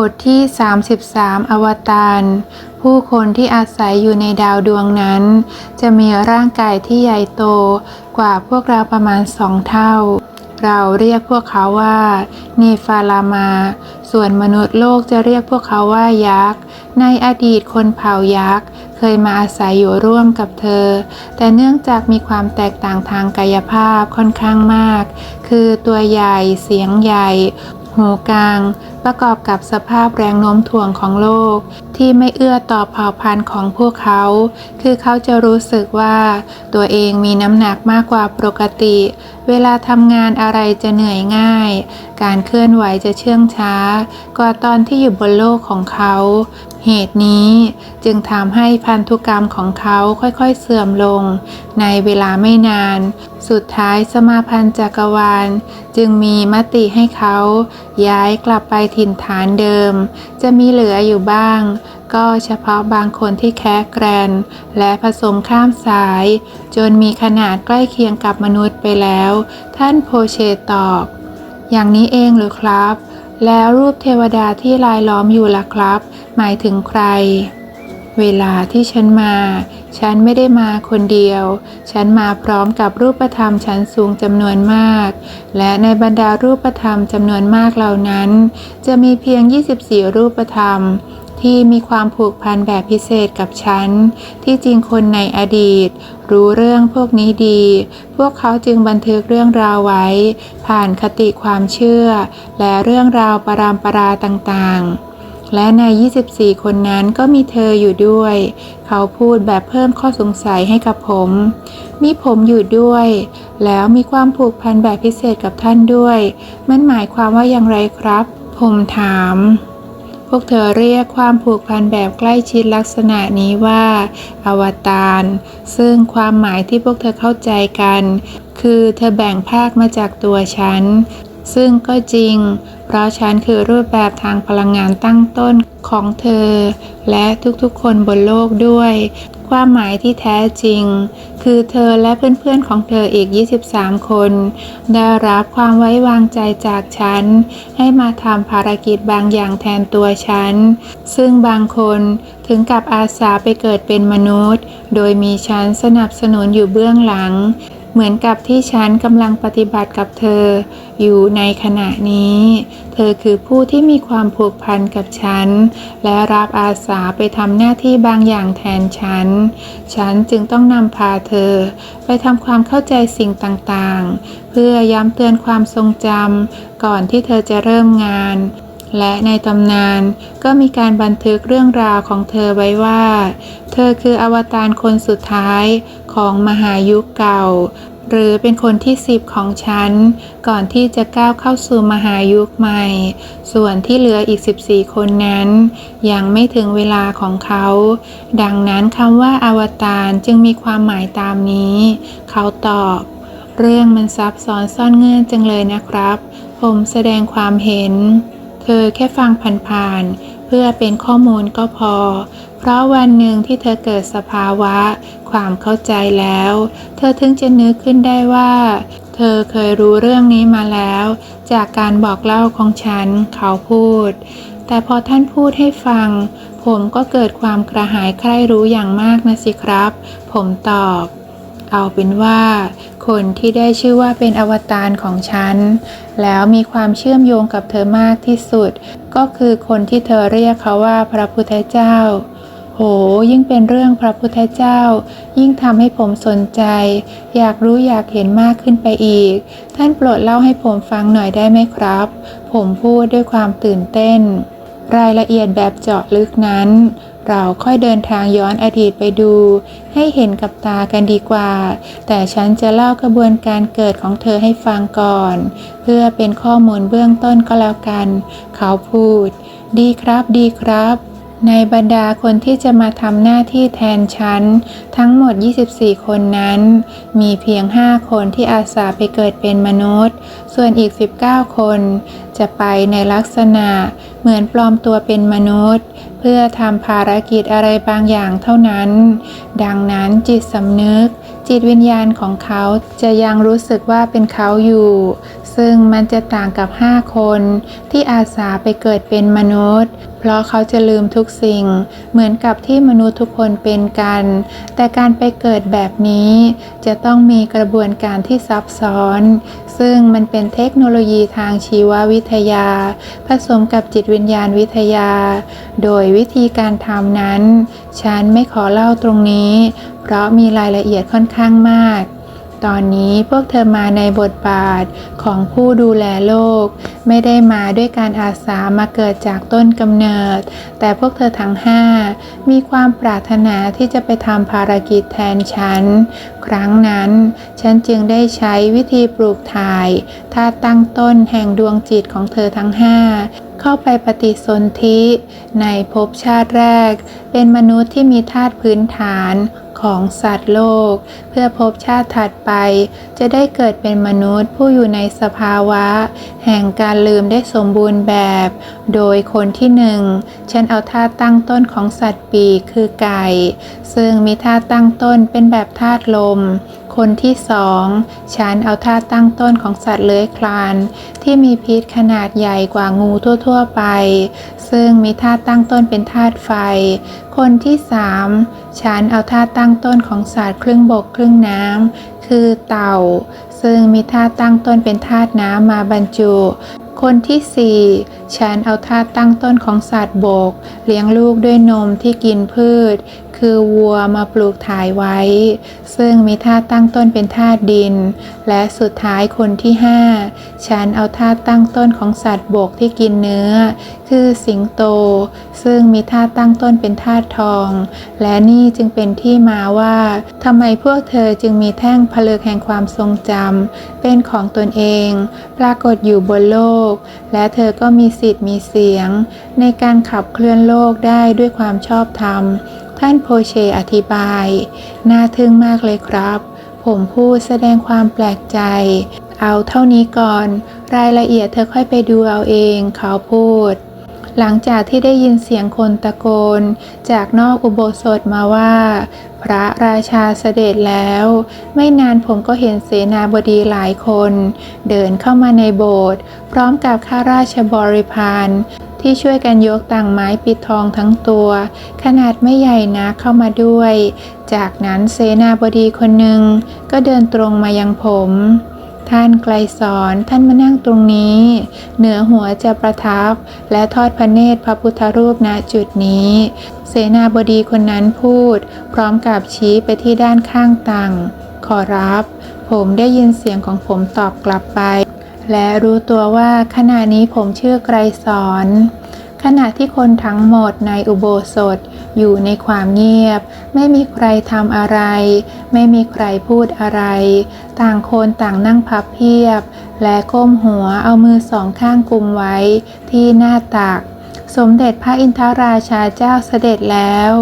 บทที่ 33 อวตารผู้คนที่อาศัยอยู่ในดาวดวงนั้น จะมีร่างกายที่ใหญ่โตกว่าพวกเราประมาณสองเท่า เราเรียกพวกเขาว่าเนฟาลามา ส่วนมนุษย์โลกจะเรียกพวกเขาว่ายักษ์ ในอดีตคนเผ่ายักษ์เคยมาอาศัยอยู่ร่วมกับเธอ แต่เนื่องจากมีความแตกต่างทางกายภาพค่อนข้างมาก คือตัวใหญ่ เสียงใหญ่ หูกลาง ประกอบกับสภาพแรงโน้มถ่วงของโลก ที่ไม่เอื้อต่อเผ่าพันธุ์ของพวกเขา คือเขาจะรู้สึกว่า ตัวเองมีน้ำหนักมากกว่าปกติ เวลาทำงานอะไรจะเหนื่อยง่าย การเคลื่อนไหวจะเชื่องช้า กว่าตอนที่อยู่บนโลกของเขา เหตุนี้จึงทำให้พันธุกรรมของเขาค่อยๆเสื่อมลง ในเวลาไม่นาน สุดท้ายสมาพันธ์จักรวาล จึงมีมติให้เขาย้ายกลับไปถิ่นฐานเดิม จะมีเหลืออยู่บ้าง ก็เฉพาะบางคนที่แค่แกรน และผสมข้ามสาย จนมีขนาดใกล้เคียงกับมนุษย์ไปแล้ว ท่านโพเชตอบ อย่างนี้เองหรือครับ แล้วรูปเทวดาที่ลายล้อมอยู่ล่ะครับ หมายถึงใคร เวลาที่ฉันมา ฉันไม่ได้มาคนเดียว ฉันมาพร้อมกับรูปธรรมชั้นสูงจำนวนมาก และในบรรดารูปธรรมจำนวนมากเหล่านั้น จะมีเพียง 24 รูปธรรม ที่มีความผูกพันแบบพิเศษกับฉัน ที่จริงคนในอดีต รู้เรื่องพวกนี้ดี พวกเขาจึงบันทึกเรื่องราวไว้ ผ่านคติความเชื่อ และเรื่องราวปรามปราต่างๆและใน 24 คนนั้นก็มีเธออยู่ด้วย เขาพูดแบบเพิ่มข้อสงสัยให้กับผม มีผมอยู่ด้วย แล้วมีความผูกพันแบบพิเศษกับท่านด้วย มันหมายความว่าอย่างไรครับ ผมถาม วกเธอเรียกความผูกพันแบบใกล้ชิดลักษณะนี้ว่า อวตารซึ่งความหมายที่พวกเธอเข้าใจกัน คือเธอแบ่งภาคมาจากตัวฉัน ซึ่งก็จริง เพราะฉันคือรูปแบบทางพลังงานตั้งต้นของเธอ และทุกๆคนบนโลกด้วย ความหมายที่แท้จริง คือเธอและเพื่อนๆของเธออีก 23 คน ได้รับความไว้วางใจจากฉัน ให้มาทำภารกิจบางอย่างแทนตัวฉัน ซึ่งบางคนถึงกับอาสาไปเกิดเป็นมนุษย์ โดยมีฉันสนับสนุนอยู่เบื้องหลัง เหมือนกับที่ฉันกำลังปฏิบัติกับเธอ อยู่ในขณะนี้ เธอคือผู้ที่มีความผูกพันกับฉัน และรับอาสาไปทำหน้าที่บางอย่างแทนฉัน ฉันจึงต้องนำพาเธอ ไปทำความเข้าใจสิ่งต่างๆ เพื่อย้ำเตือนความทรงจำก่อนที่เธอจะเริ่มงานและในตำนานก็มีการบันทึกเรื่องราวของเธอไว้ว่า เธอคืออวตารคนสุดท้าย ของมหายุคเก่า หรือเป็นคนที่สิบของฉัน ก่อนที่จะก้าวเข้าสู่มหายุคใหม่ ส่วนที่เหลืออีก 14 คนนั้น ยังไม่ถึงเวลาของเขา ดังนั้นคำว่าอวตารจึงมีความหมายตามนี้ เขาตอบ เรื่องมันซับซ้อนซ่อนเงื่อนจังเลยนะครับ ผมแสดงความเห็น เธอแค่ฟังผ่านๆ เพื่อเป็นข้อมูลก็พอ เพราะวันหนึ่งที่เธอเกิดสภาวะ ความเข้าใจแล้ว เธอถึงจะนึกขึ้นได้ว่า เธอเคยรู้เรื่องนี้มาแล้ว จากการบอกเล่าของฉันเขาพูด แต่พอท่านพูดให้ฟัง ผมก็เกิดความกระหายใคร่รู้อย่างมากนะสิครับ ผมตอบ เอาเป็นว่า คนที่ได้ชื่อว่าเป็นอวตารของฉัน แล้วมีความเชื่อมโยงกับเธอมากที่สุด ก็คือคนที่เธอเรียกเขาว่าพระพุทธเจ้า โห ยิ่งเป็นเรื่องพระพุทธเจ้า ยิ่งทำให้ผมสนใจ อยากรู้อยากเห็นมากขึ้นไปอีก ท่านโปรดเล่าให้ผมฟังหน่อยได้ไหมครับ ผมพูดด้วยความตื่นเต้น รายละเอียดแบบเจาะลึกนั้น เราค่อยเดินทางย้อนอดีตไปดู ให้เห็นกับตากันดีกว่า แต่ฉันจะเล่ากระบวนการเกิดของเธอให้ฟังก่อน เพื่อเป็นข้อมูลเบื้องต้นก็แล้วกัน เขาพูด ดีครับดีครับ ในบรรดาคนที่จะมาทำหน้าที่แทนฉัน ทั้งหมด 24 คนนั้น มีเพียง 5 คนที่อาสาไปเกิดเป็นมนุษย์ ส่วนอีก 19 คน จะไปในลักษณะเหมือนปลอมตัวเป็นมนุษย์ เพื่อทำภารกิจอะไรบางอย่างเท่านั้น ดังนั้นจิตสำนึก จิตวิญญาณของเขาจะยังรู้สึกว่าเป็นเขาอยู่ ซึ่งมันจะต่างกับ 5 คนที่อาสาไปเกิดเป็นมนุษย์ เพราะเขาจะลืมทุกสิ่ง เหมือนกับที่มนุษย์ทุกคนเป็นกัน แต่การไปเกิดแบบนี้ จะต้องมีกระบวนการที่ซับซ้อน ซึ่งมันเป็นเทคโนโลยีทางชีววิทยา ผสมกับจิตวิญญาณวิทยา โดยวิธีการทำนั้น ฉันไม่ขอเล่าตรงนี้ เพราะมีรายละเอียดค่อนข้างมาก ตอนนี้พวกเธอมาในบทบาทของผู้ดูแลโลก ไม่ได้มาด้วยการอาสามาเกิดจากต้นกำเนิด แต่พวกเธอทั้งห้ามีความปรารถนาที่จะไปทำภารกิจแทนฉัน ครั้งนั้น ฉันจึงได้ใช้วิธีปลูกถ่ายท่าตั้งต้นแห่งดวงจิตของเธอทั้งห้าเข้าไปปฏิสนธิในภพชาติแรก เป็นมนุษย์ที่มีธาตุพื้นฐาน ของสัตว์โลก เพื่อพบชาติถัดไป จะได้เกิดเป็นมนุษย์ผู้อยู่ในสภาวะ แห่งการลืมได้สมบูรณ์แบบ โดยคนที่หนึ่งฉันเอาท่าตั้งต้นของสัตว์ปีกคือไก่ ซึ่งมีท่าตั้งต้นเป็นแบบธาตุลม คนที่สองฉันเอาท่าตั้งต้นของสัตว์เลื้อยคลาน ที่มีพิษขนาดใหญ่กว่างูทั่ว ๆ ไป ซึ่งมีท่าตั้งต้นเป็นธาตุไฟ คนที่สามฉันเอาท่าตั้งต้นของสัตว์ครึ่งบกครึ่งน้ำคือเต่า ซึ่งมีท่าตั้งต้นเป็นธาตุน้ำมาบรรจุคนที่สี่ฉันเอาท่าตั้งต้นของสัตว์บก เลี้ยงลูกด้วยนมที่กินพืช คือวัวมาปลูกถ่ายไว้ ซึ่งมีท่าตั้งต้นเป็นธาตุดิน และสุดท้ายคนที่ห้าฉันเอาท่าตั้งต้นของสัตว์บกที่กินเนื้อ คือสิงโต ซึ่งมีท่าตั้งต้นเป็นธาตุทอง และนี่จึงเป็นที่มาว่าทำไมพวกเธอจึงมีแท่งผลึกแห่งความทรงจำเป็นของตนเอง ปรากฏอยู่บนโลก และเธอก็มีสิทธิ์มีเสียง ในการขับเคลื่อนโลกได้ด้วยความชอบธรรม ท่านโพเชอธิบาย น่าทึ่งมากเลยครับ ผมพูดแสดงความแปลกใจ เอาเท่านี้ก่อน รายละเอียดเธอค่อยไปดูเอาเอง เขาพูด หลังจากที่ได้ยินเสียงคนตะโกน จากนอกอุโบสถมาว่า พระราชาเสด็จแล้ว ไม่นานผมก็เห็นเสนาบดีหลายคน เดินเข้ามาในโบสถ์พร้อมกับข้าราชบริพาร ที่ช่วยกันยกต่างไม้ปิดทองทั้งตัว ขนาดไม่ใหญ่นะเข้ามาด้วย จากนั้นเสนาบดีคนหนึ่งก็เดินตรงมายังผม ท่านไกลสอนท่านมานั่งตรงนี้ เหนือหัวจะประทับ และทอดพระเนตรพระพุทธรูปณจุดนี้ เสนาบดีคนนั้นพูด พร้อมกับชี้ไปที่ด้านข้างตังขอรับ ผมได้ยินเสียงของผมตอบกลับไป และรู้ตัวว่าขณะนี้ผมชื่อไกรสอนขณะที่คนทั้งหมดในอุโบสถอยู่ในความเงียบ ไม่มีใครทำอะไร ไม่มีใครพูดอะไร ต่างคนต่างนั่งพับเพียบ และก้มหัวเอามือสองข้างกุมไว้ที่หน้าตัก สมเด็จพระอินทราชาเจ้าเสด็จแล้ว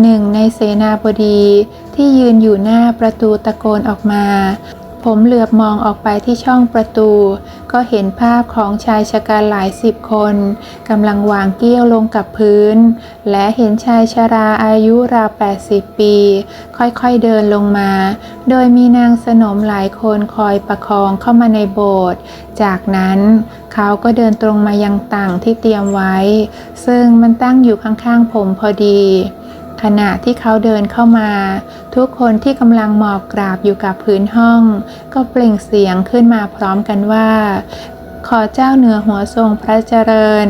หนึ่งในเสนาบดีที่ยืนอยู่หน้าประตูตะโกนออกมา ผมเหลือบมองออกไปที่ช่องประตู ก็เห็นภาพของชายชะกันหลายสิบคนกำลังวางเกี้ยวลงกับพื้น และเห็นชายชราอายุราว 80 ปี ค่อยๆเดินลงมา โดยมีนางสนมหลายคนคอยประคองเข้ามาในโบสถ์จากนั้นเขาก็เดินตรงมายังต่างที่เตรียมไว้ ซึ่งมันตั้งอยู่ข้างๆผมพอดี ขณะที่เขาเดินเข้ามา ทุกคนที่กำลังหมอบกราบอยู่กับพื้นห้อง ก็เปล่งเสียงขึ้นมาพร้อมกันว่า ขอเจ้าเหนือหัวทรงพระเจริญ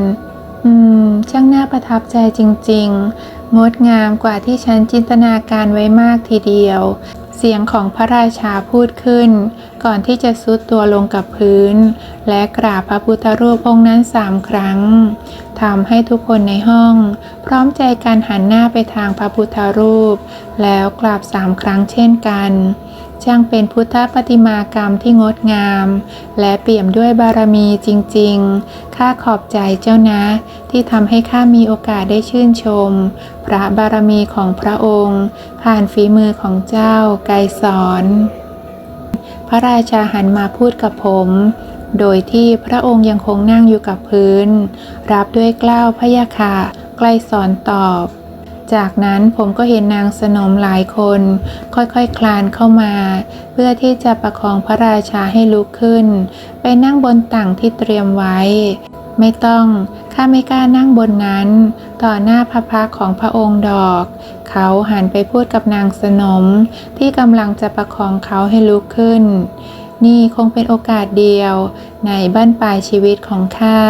อืม ช่างน่าประทับใจจริง ๆ งดงามกว่าที่ฉันจินตนาการไว้มากทีเดียว เสียงของพระราชาพูดขึ้น ก่อนที่จะซุดตัวลงกับพื้น และกราบพระพุทธรูปองค์นั้นสามครั้งทำให้ทุกคนในห้อง พร้อมใจกันหันหน้าไปทางพระพุทธรูป แล้วกราบสามครั้งเช่นกัน ช่างเป็นพุทธปฏิมากรรมที่งดงาม และเปี่ยมด้วยบารมีจริงๆ ข้าขอบใจเจ้านะ ที่ทำให้ข้ามีโอกาสได้ชื่นชม พระบารมีของพระองค์ ผ่านฝีมือของเจ้าไกรสอนพระราชาหันมาพูดกับผม โดยที่พระองค์ยังคงนั่งอยู่กับพื้น รับด้วยกล้าวพยาค่ะไกลสอนตอบ จากนั้นผมก็เห็นนางสนมหลายคน ค่อยๆคคลานเข้ามา เพื่อที่จะประคองพระราชาให้ลุกขึ้น ไปนั่งบนตั่งที่เตรียมไว้ ไม่ต้อง ข้าไม่กล้านั่งบนนั้น ต่อหน้าพระพักของพระองค์ดอก เขาหันไปพูดกับนางสนม ที่กำลังจะประคองเขาให้ลุกขึ้น นี่คงเป็นโอกาสเดียว ในบ้านปลายชีวิตของข้า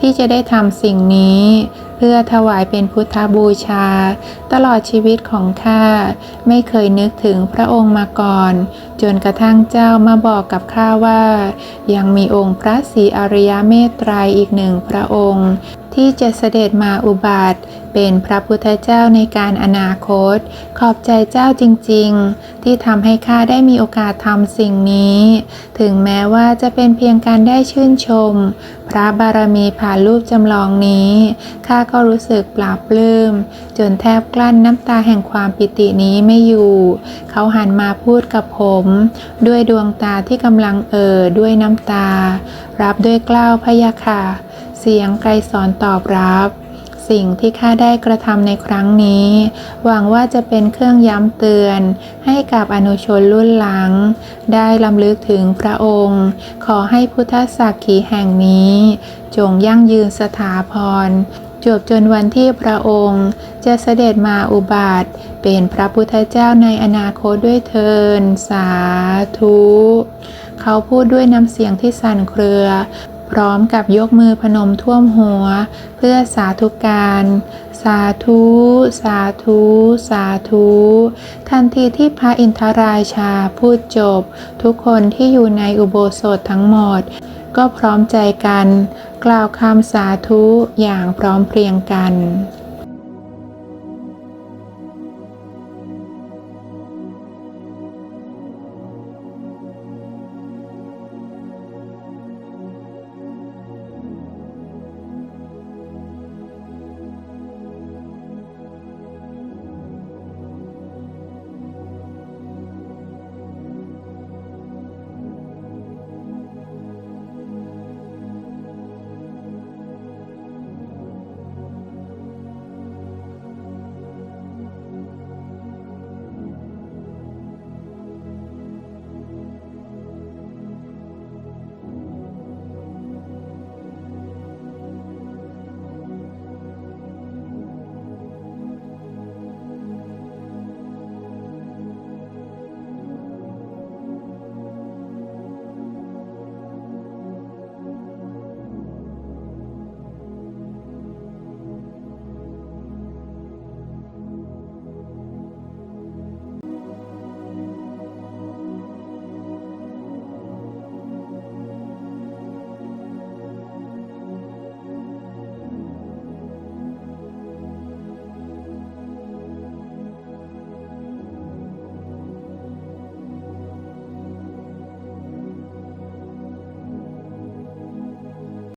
ที่จะได้ทำสิ่งนี้ พื่อถวายเป็นพุทธบูชา ตลอดชีวิตของข้าไม่เคยนึกถึงพระองค์มาก่อน จนกระทั่งเจ้ามาบอกกับข้าว่า ยังมีองค์พระศรีอริยเมตไตรยอีกหนึ่งพระองค์ ที่จะเสด็จมาอุบัติ เป็นพระพุทธเจ้าในการอนาคต ขอบใจเจ้าจริง ๆ ที่ทำให้ข้าได้มีโอกาสทำสิ่งนี้ ถึงแม้ว่าจะเป็นเพียงการได้ชื่นชม พระบารมีผ่านรูปจำลองนี้ข้าก็รู้สึกปลาบปลื้มจนแทบกลั้นน้ำตาแห่งความปิตินี้ไม่อยู่ เขาหันมาพูดกับผม ด้วยดวงตาที่กำลังเอ่อด้วยน้ำตา รับด้วยกล้าวพยะค่ะ เสียงไกรสอนตอบรับ สิ่งที่ข้าได้กระทำในครั้งนี้ หวังว่าจะเป็นเครื่องย้ำเตือน ให้กับอนุชนรุ่นหลัง ได้ลำลึกถึงพระองค์ ขอให้พุทธสักขีแห่งนี้ จงยั่งยืนสถาพรจบจนวันที่พระองค์จะเสด็จมาอุบัติ เป็นพระพุทธเจ้าในอนาคตด้วยเทินสาธุ เขาพูดด้วยน้ำเสียงที่สั่นเครือ พร้อมกับยกมือพนมท่วมหัว เพื่อสาธุการ สาธุ สาธุ สาธุ ทันทีที่พระอินทราชาพูดจบ ทุกคนที่อยู่ในอุโบสถทั้งหมด ก็พร้อมใจกัน กล่าวคำสาธุอย่างพร้อมเพรียงกัน